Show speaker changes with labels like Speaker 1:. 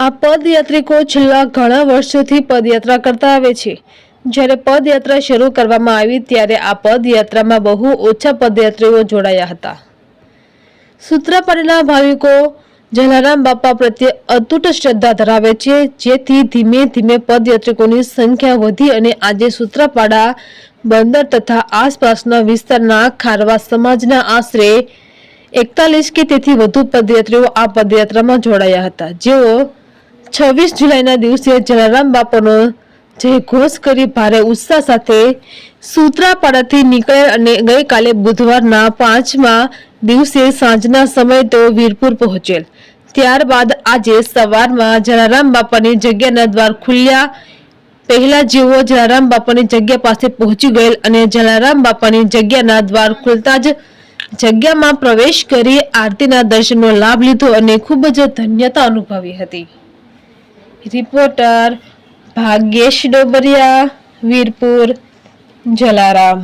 Speaker 1: આ પદયાત્રિકો છેલ્લા ઘણા વર્ષોથી પદયાત્રા કરતા આવે છે. જ્યારે પદયાત્રા શરૂ કરવામાં આવી ત્યારે આ પદયાત્રામાં બહુ ઓછા પદયાત્રીઓ જોડાયા હતા. સૂત્રાપાડીના ભાવિકો જલારામ બાપા પ્રત્યે અતૂટ શ્રદ્ધા ધરાવે છે, જેથી ધીમે ધીમે પદયાત્રિકોની સંખ્યા વધી અને આજે સૂત્રાપાડા બંદર તથા આસપાસના વિસ્તારના ખારવા સમાજના આશરે એકતાલીસ કે તેથી વધુ પદયાત્રીઓ આ પદયાત્રામાં જોડાયા હતા. જેઓ છવ્વીસ જુલાઈના દિવસે જલારામ બાપાનો જયઘોષ કરી ભારે ઉત્સાહ સાથે સૂત્રાપાડાથી નીકળેલ અને ગઈકાલે બુધવારના પાંચમા દિવસે સાંજના સમયે તેઓ વીરપુર પહોંચેલ ત્યારબાદ આજે સવારમાં જલારામ બાપાની જગ્યાના દ્વાર ખુલ્યા. પહેલા જેઓ જલારામ બાપાની જગ્યા પાસે પહોંચી ગયેલ અને જલારામ બાપાની જગ્યાના દ્વાર ખુલતા જ જગ્યામાં પ્રવેશ કરી આરતીના દર્શનનો લાભ લીધો અને ખૂબ જ ધન્યતા અનુભવી હતી. રિપોર્ટર ભાગ્યેશ ડોબરિયા વીરપુર જલારામ.